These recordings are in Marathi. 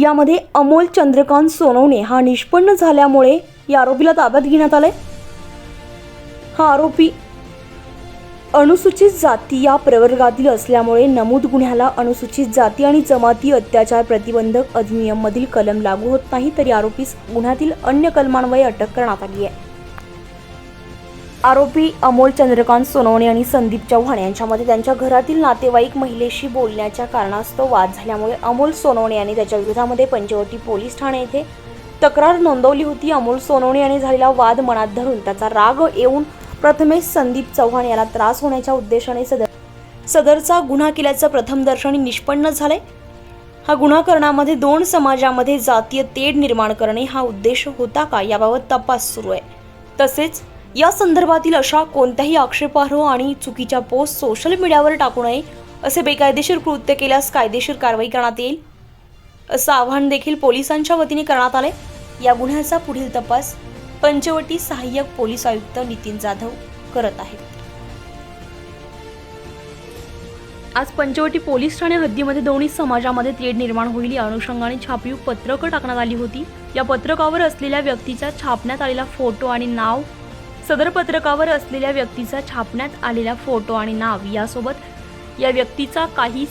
यामध्ये अमोल चंद्रकांत सोनवणे हा निष्पन्न झाल्यामुळे या आरोपीला ताब्यात घेण्यात आलंय. हा आरोपी अनुसूचित जाती या प्रवर्गातील असल्यामुळे नमूद गुन्ह्याला अनुसूचित जाती आणि जमाती अत्याचार प्रतिबंधक अधिनियममधील कलम लागू होत नाही तरी आरोपीस गुन्ह्यातील अन्य कलमांवये अटक करण्यात आली आहे. आरोपी अमोल चंद्रकांत सोनवणे आणि संदीप चव्हाण यांच्यामध्ये त्यांच्या घरातील नातेवाईक महिलेशी बोलण्याच्या कारणास्तव वाद झाल्यामुळे अमोल सोनवणे यांनी त्याच्या विरोधामध्ये पंचवटी पोलीस ठाणे येथे तक्रार नोंदवली होती. अमोल सोनवणे यांनी झालेला वाद मनात धरून त्याचा राग येऊन प्रथमेश संदीप चव्हाण याला त्रास होण्याच्या उद्देशाने सदर सदरचा गुन्हा केल्याचं प्रथमदर्शनी निष्पन्न झालंय. हा गुन्हा करण्यामध्ये दोन समाजामध्ये जातीय तेढ निर्माण करणे हा उद्देश होता का याबाबत तपास सुरू आहे. तसेच या संदर्भातील अशा कोणत्याही आक्षेपार्ह आणि चुकीच्या पोस्ट सोशल मीडियावर टाकू नये असे बेकायदेशीर कृत्य केल्यास कायदेशीर कारवाई करण्यात येईल असं आवाहन देखील पोलिसांच्या वतीने करण्यात आले या गुन्ह्याचा पुढील तपास पंचवटी सहाय्यक पोलीस आयुक्त नितीन जाधव करत आहेत. आज पंचवटी पोलीस ठाणे हद्दीमध्ये दोन्ही समाजामध्ये तेढ निर्माण होईल. या अनुषंगाने छापीव पत्रकं टाकण्यात आली होती. या पत्रकावर असलेल्या व्यक्तीचा छापण्यात आलेला फोटो आणि नाव सदर पत्रकावर असलेल्या व्यक्तीचा छापण्यात आलेला फोटो आणि नाव यासोबत या व्यक्तीचा काही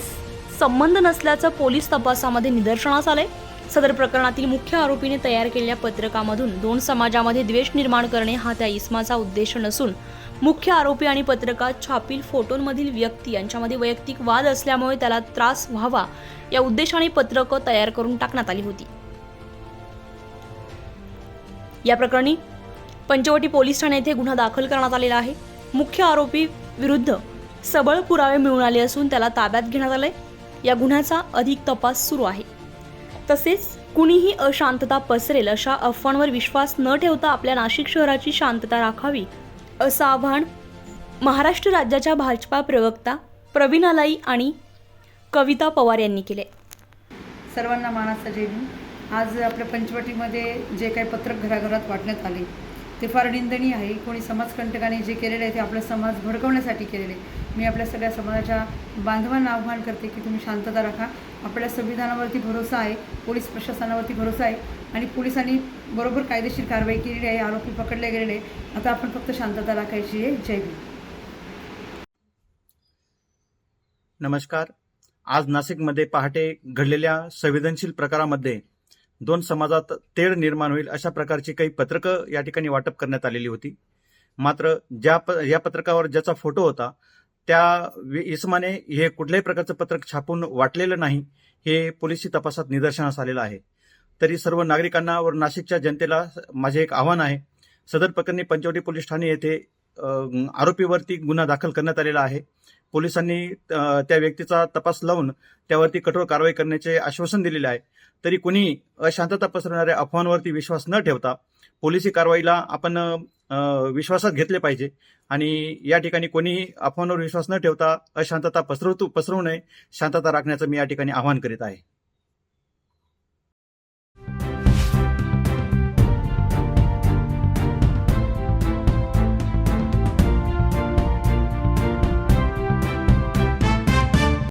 संबंध नसल्याचं पोलीस तपासामध्ये निदर्शनास आलंय. सदर प्रकरणातील मुख्य आरोपीने तयार केलेल्या पत्रकामधून दोन समाजामध्ये द्वेष निर्माण करणे हा त्या इस्माचा उद्देश नसून मुख्य आरोपी आणि पत्रकात छापील फोटोंमधील व्यक्ती यांच्यामध्ये वैयक्तिक वाद असल्यामुळे त्याला त्रास व्हावा या उद्देशाने पत्रकं तयार करून टाकण्यात आली होती. या प्रकरणी पंचवटी पोलीस ठाणे येथे गुन्हा दाखल करण्यात आलेला आहे. मुख्य आरोपी विरुद्ध सबळ पुरावे मिळून आले असून त्याला ताब्यात घेण्यात आले या गुन्ह्याचा अधिक तपास सुरू आहे. तसेच कुणीही अशांतता पसरेल अशा अफवांवर विश्वास न ठेवता आपल्या नाशिक शहराची शांतता राखावी असं आव्हान महाराष्ट्र राज्याच्या भाजपा प्रवक्ता प्रवीण अलाई आणि कविता पवार यांनी केले. सर्वांना मानाचा जय आज आपल्या पंचवटीमध्ये जे काही पत्रक घराघरात वाटण्यात आले ते फार निंदनीय आहे. कोणी समाजकंटकाने जे केलेलं आहे ते आपला समाज भडकवण्यासाठी केलेले आहे. मी आपल्या सगळ्या समाजाच्या बांधवांना आव्हान करते की तुम्ही शांतता राखा. आपल्या संविधानावरती भरोसा आहे. पोलीस प्रशासनावरती भरोसा आहे. आणि पोलिसांनी बरोबर कायदेशीर कारवाई केलेली आहे. आरोपी पकडले गेलेले आहे आता आपण फक्त शांतता राखायची आहे. जय भीम. नमस्कार. आज नाशिकमध्ये पहाटे घडलेल्या संवेदनशील प्रकारामध्ये दोन समाजात तेढ निर्माण होईल अशा प्रकारची काही पत्रकं या ठिकाणी वाटप करण्यात आलेली होती. मात्र ज्या प या पत्रकावर ज्याचा फोटो होता त्या वि- इसमाने हे कुठल्याही प्रकारचं पत्रक छापून वाटलेलं नाही हे पोलिसी तपासात निदर्शनास आलेलं आहे. तरी सर्व नागरिकांना व नाशिकच्या जनतेला माझे एक आव्हान आहे. सदर प्रकरणी पंचवटी पोलीस ठाणे येथे आरोपीवरती गुन्हा दाखल करण्यात आलेला आहे. पोलिसांनी त्या व्यक्तीचा तपास लावून त्यावरती कठोर कारवाई करण्याचे आश्वासन दिलेले आहे. तरी कुणी अशांतता पसरणाऱ्या अफवांवरती विश्वास न ठेवता पोलिसी कारवाईला आपण विश्वासात घेतले पाहिजे आणि या ठिकाणी कोणीही अफवांवर विश्वास न ठेवता अशांतता पसरवतो पसरवू नये शांतता राखण्याचं मी या ठिकाणी आवाहन करीत आहे.